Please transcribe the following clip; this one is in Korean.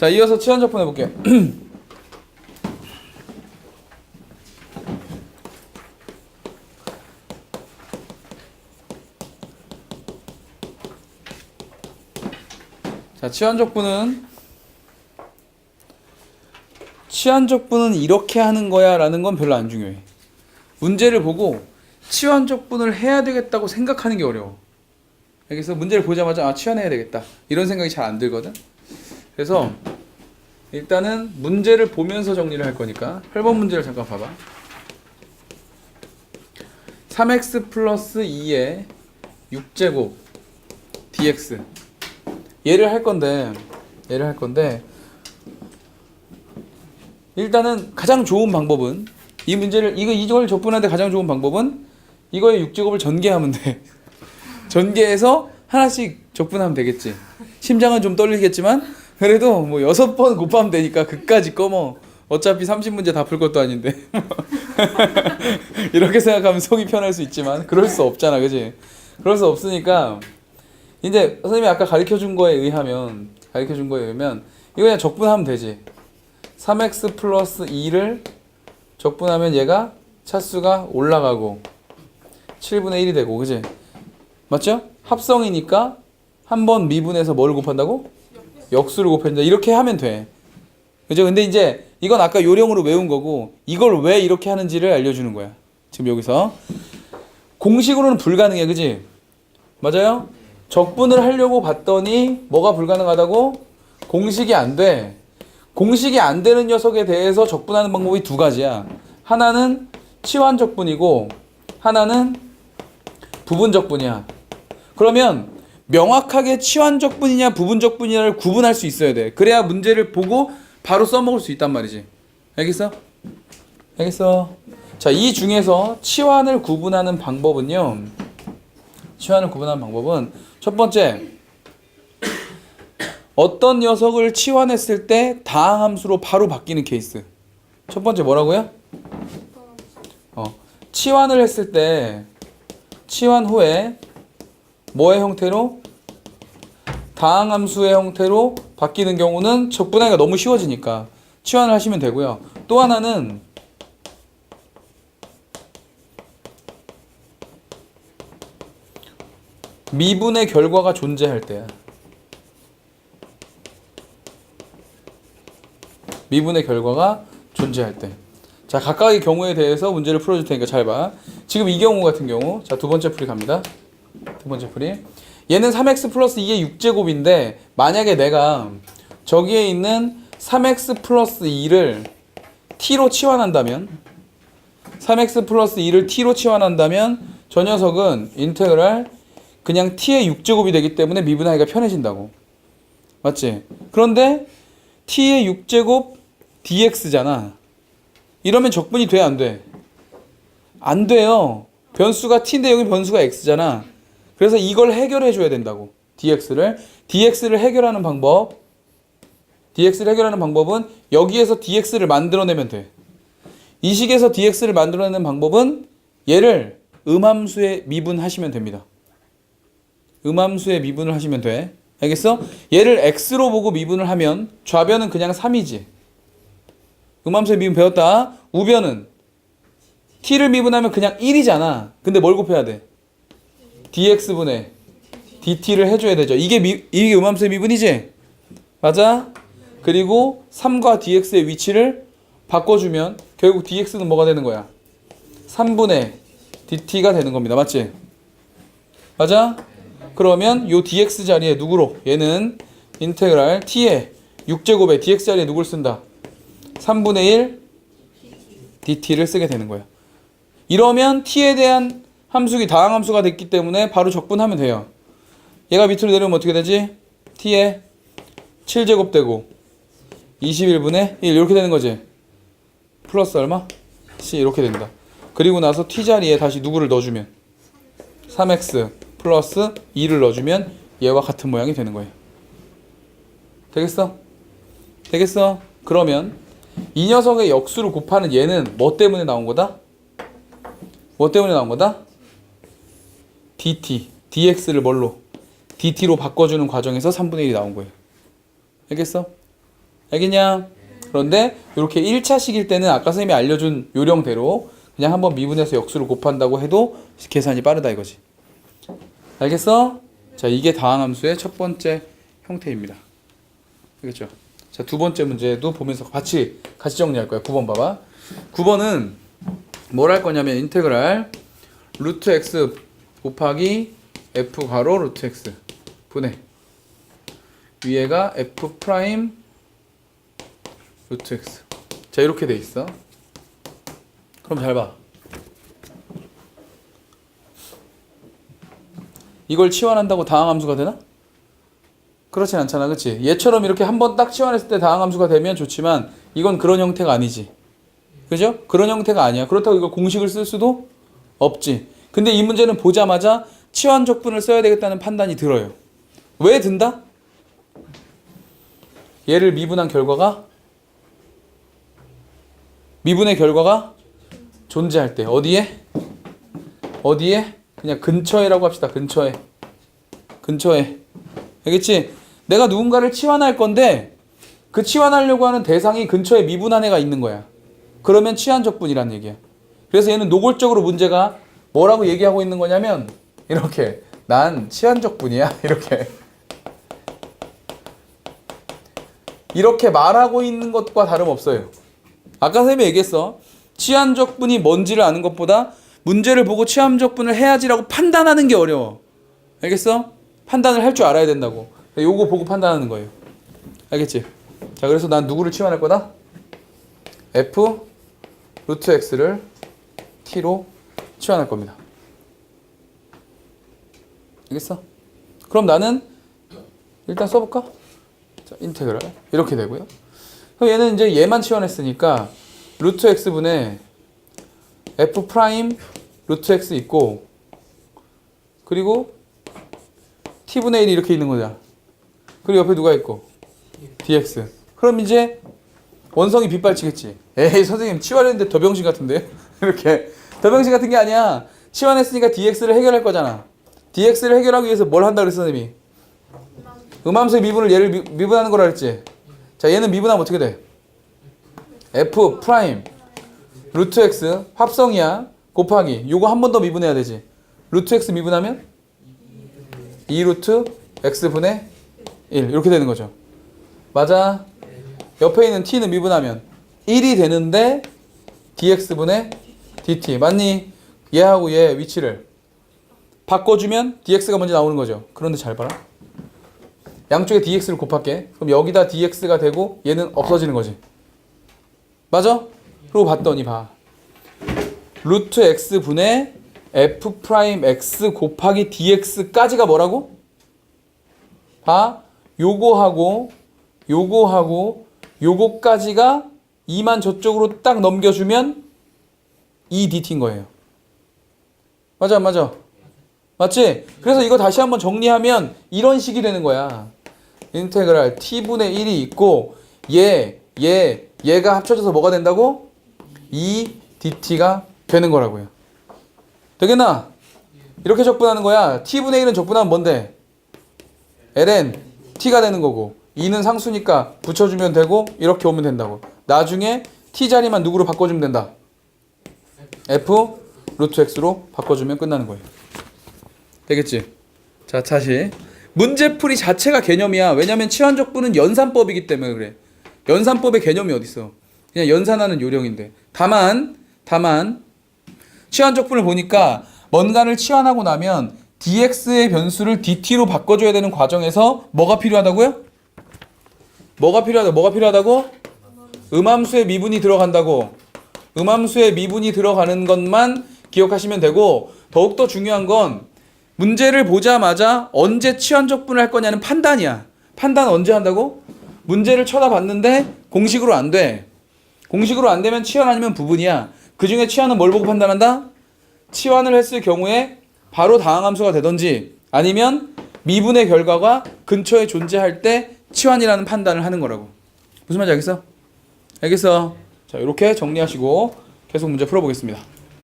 자, 이어서 치환적분 해볼게요. 자, 치환적분은 치환적분은 이렇게 하는 거야 라는 건 별로 안 중요해. 문제를 보고 치환적분을 해야 되겠다고 생각하는 게 어려워. 여기서 문제를 보자마자 아 치환해야 되겠다 이런 생각이 잘 안 들거든. 그래서 일단은 문제를 보면서 정리를 할 거니까 8번 문제를 잠깐 봐봐. 3x 플러스 2의 6제곱 dx 얘를 할 건데 얘를 할 건데 일단은 가장 좋은 방법은 이 문제를 이거 이걸 적분하는데 가장 좋은 방법은 이거의 6제곱을 전개하면 돼. 전개해서 하나씩 적분하면 되겠지. 심장은 좀 떨리겠지만 그래도 뭐 여섯 번 곱하면 되니까 그까지 꺼머. 어차피 30문제 다 풀 것도 아닌데. 이렇게 생각하면 속이 편할 수 있지만 그럴 수 없잖아. 그지? 그럴 수 없으니까 이제 선생님이 아까 가르쳐 준 거에 의하면 가르쳐 준 거에 의하면 이거 그냥 적분하면 되지. 3x 플러스 2를 적분하면 얘가 차수가 올라가고 7분의 1이 되고 그지? 맞죠? 합성이니까 한 번 미분해서 뭘 곱한다고? 역수를 곱한다. 이렇게 하면 돼. 그죠? 근데 이제 이건 아까 요령으로 외운 거고 이걸 왜 이렇게 하는지를 알려주는 거야. 지금 여기서 공식으로는 불가능해, 그지? 맞아요? 적분을 하려고 봤더니 뭐가 불가능하다고? 공식이 안 돼. 공식이 안 되는 녀석에 대해서 적분하는 방법이 두 가지야. 하나는 치환 적분이고 하나는 부분 적분이야. 그러면 명확하게 치환 적 분이냐 부분 적 분이냐를 구분할 수 있어야 돼. 그래야 문제를 보고 바로 써먹을 수 있단 말이지. 알겠어? 알겠어? 자, 이 중에서 치환을 구분하는 방법은요. 치환을 구분하는 방법은 첫 번째 어떤 녀석을 치환했을 때 다항 함수로 바로 바뀌는 케이스. 첫 번째 뭐라고요? 어, 치환을 했을 때 치환 후에 뭐의 형태로 다항 함수의 형태로 바뀌는 경우는 적분하기가 너무 쉬워지니까 치환을 하시면 되고요. 또 하나는 미분의 결과가 존재할 때야. 미분의 결과가 존재할 때. 자, 각각의 경우에 대해서 문제를 풀어줄 테니까 잘 봐. 지금 이 경우 같은 경우, 자, 두 번째 풀이 갑니다. 두 번째 풀이. 얘는 3x 플러스 2의 6제곱인데, 만약에 내가 저기에 있는 3x 플러스 2를 t로 치환한다면, 3x 플러스 2를 t로 치환한다면, 저 녀석은 인테그랄 그냥 t의 6제곱이 되기 때문에 미분하기가 편해진다고. 맞지? 그런데 t의 6제곱 dx잖아. 이러면 적분이 돼, 안 돼? 안 돼요. 변수가 t인데 여기 변수가 x잖아. 그래서 이걸 해결해 줘야 된다고. dx를. dx를 해결하는 방법. dx를 해결하는 방법은 여기에서 dx를 만들어내면 돼. 이 식에서 dx를 만들어내는 방법은 얘를 음함수에 미분하시면 됩니다. 음함수에 미분을 하시면 돼. 알겠어? 얘를 x로 보고 미분을 하면 좌변은 그냥 3이지. 음함수에 미분 배웠다. 우변은 t를 미분하면 그냥 1이잖아. 근데 뭘 곱해야 돼? Dx분의 dt를 해줘야 되죠. 이게 미, 이게 음함수의 미분이지? 맞아? 그리고 3과 dx의 위치를 바꿔주면 결국 dx는 뭐가 되는 거야? 3분의 dt가 되는 겁니다. 맞지? 맞아? 그러면 요 dx 자리에 누구로? 얘는 인테그랄 t의 6제곱에 dx 자리에 누굴 쓴다? 3분의 1 dt를 쓰게 되는 거예요. 이러면 t에 대한 함수기 다항 함수가 됐기 때문에 바로 적분하면 돼요. 얘가 밑으로 내려오면 어떻게 되지? t에 7제곱 되고 21분의 1 이렇게 되는 거지. 플러스 얼마? c 이렇게 된다. 그리고 나서 t 자리에 다시 누구를 넣어주면 3x 플러스 2를 넣어주면 얘와 같은 모양이 되는 거예요. 되겠어? 되겠어? 그러면 이 녀석의 역수를 곱하는 얘는 뭐 때문에 나온 거다? 뭐 때문에 나온 거다? Dt, dx를 뭘로? dt로 바꿔주는 과정에서 3분의 1이 나온 거예요. 알겠어? 알겠냐? 그런데 이렇게 1차식일 때는 아까 선생님이 알려준 요령대로 그냥 한번 미분해서 역수를 곱한다고 해도 계산이 빠르다 이거지. 알겠어? 자, 이게 다항함수의 첫 번째 형태입니다. 알겠죠? 자, 두 번째 문제도 보면서 같이 같이 정리할 거야. 9번 봐봐. 9번은 뭘 할 거냐면 인테그랄 루트 x 곱하기 f 가로 루트 x 분해. 위에가 f 프라임 루트 x. 자 이렇게 돼 있어. 그럼 잘 봐. 이걸 치환한다고 다항함수가 되나? 그렇진 않잖아 그치? 얘처럼 이렇게 한번 딱 치환했을 때 다항함수가 되면 좋지만 이건 그런 형태가 아니지. 그죠? 그런 형태가 아니야. 그렇다고 이걸 공식을 쓸 수도 없지 근데 이 문제는 보자마자 치환 적분을 써야 되겠다는 판단이 들어요 왜 든다? 얘를 미분한 결과가 미분의 결과가 존재할 때 어디에? 어디에? 그냥 근처에라고 합시다. 근처에. 근처에. 알겠지? 내가 누군가를 치환할 건데 그 치환하려고 하는 대상이 근처에 미분한 애가 있는 거야. 그러면 치환적분이란 얘기야. 그래서 얘는 노골적으로 문제가 뭐라고 얘기하고 있는 거냐면 이렇게 난 치환적분이야. 이렇게. 이렇게 말하고 있는 것과 다름없어요. 아까 선생님이 얘기했어. 치안적분이 뭔지를 아는 것보다 문제를 보고 치안적분을 해야지라고 판단하는 게 어려워. 알겠어? 판단을 할 줄 알아야 된다고. 요거 보고 판단하는 거예요. 알겠지? 자, 그래서 난 누구를 치환할 거다? f 루트 x를 t로 치환할 겁니다. 알겠어? 그럼 나는 일단 써볼까? 자, 인테그랄 이렇게 되고요. 그럼 얘는 이제 얘만 치환했으니까 루트 x분의 f 프라임 루트 x 있고 그리고 t분의 1이 이렇게 있는 거잖아. 그리고 옆에 누가 있고 dx. 그럼 이제 원성이 빗발치겠지. 에이 선생님 치환했는데 더병신 같은데 이렇게 더병신 같은 게 아니야. 치환했으니까 dx를 해결할 거잖아. dx를 해결하기 위해서 뭘 한다 그랬어 선생님이? 음함수의 미분을 얘를 미, 미분하는 거라 그랬지. 자, 얘는 미분하면 어떻게 돼? f 프라임 루트 x 합성이야. 곱하기 요거 한 번 더 미분해야 되지. 루트 x 미분하면 2 루트 x 분의 1 이렇게 되는 거죠. 맞아. 옆에 있는 t는 미분하면 1이 되는데 dx 분의 dt 맞니? 얘하고 얘 위치를 바꿔주면 dx가 먼저 나오는 거죠. 그런데 잘 봐라. 양쪽에 dx를 곱할게. 그럼 여기다 dx가 되고 얘는 없어지는 거지. 맞아? 그리고 봤더니 봐. 루트 x 분의 f 프라임 x 곱하기 dx까지가 뭐라고? 봐. 요거하고 요거하고 요거까지가 2만 저쪽으로 딱 넘겨주면 2dt인 거예요. 맞아, 안 맞아. 맞지? 그래서 이거 다시 한번 정리하면 이런 식이 되는 거야. 인테그랄 t분의 1이 있고 얘, 얘, 얘가 합쳐져서 뭐가 된다고? 2 dt가 되는 거라고요. 되겠나? 이렇게 적분하는 거야. t분의 1은 적분하면 뭔데? ln t가 되는 거고 2는 상수니까 붙여주면 되고 이렇게 오면 된다고. 나중에 t 자리만 누구로 바꿔주면 된다. F 루트 x로 바꿔주면 끝나는 거예요. 되겠지? 자, 다시. 문제풀이 자체가 개념이야. 왜냐면 치환적분은 연산법이기 때문에 그래. 연산법의 개념이 어딨어. 그냥 연산하는 요령인데. 다만, 다만, 치환적분을 보니까 뭔가를 치환하고 나면 dx의 변수를 dt로 바꿔줘야 되는 과정에서 뭐가 필요하다고요? 뭐가 필요하다? 뭐가 필요하다고? 음함수의 미분이 들어간다고. 음함수의 미분이 들어가는 것만 기억하시면 되고 더욱더 중요한 건 문제를 보자마자 언제 치환적분을 할 거냐는 판단이야. 판단 언제 한다고? 문제를 쳐다봤는데 공식으로 안 돼. 공식으로 안 되면 치환 아니면 부분이야. 그 중에 치환은 뭘 보고 판단한다? 치환을 했을 경우에 바로 다항함수가 되던지 아니면 미분의 결과가 근처에 존재할 때 치환이라는 판단을 하는 거라고. 무슨 말인지 알겠어? 알겠어. 자, 이렇게 정리하시고 계속 문제 풀어보겠습니다.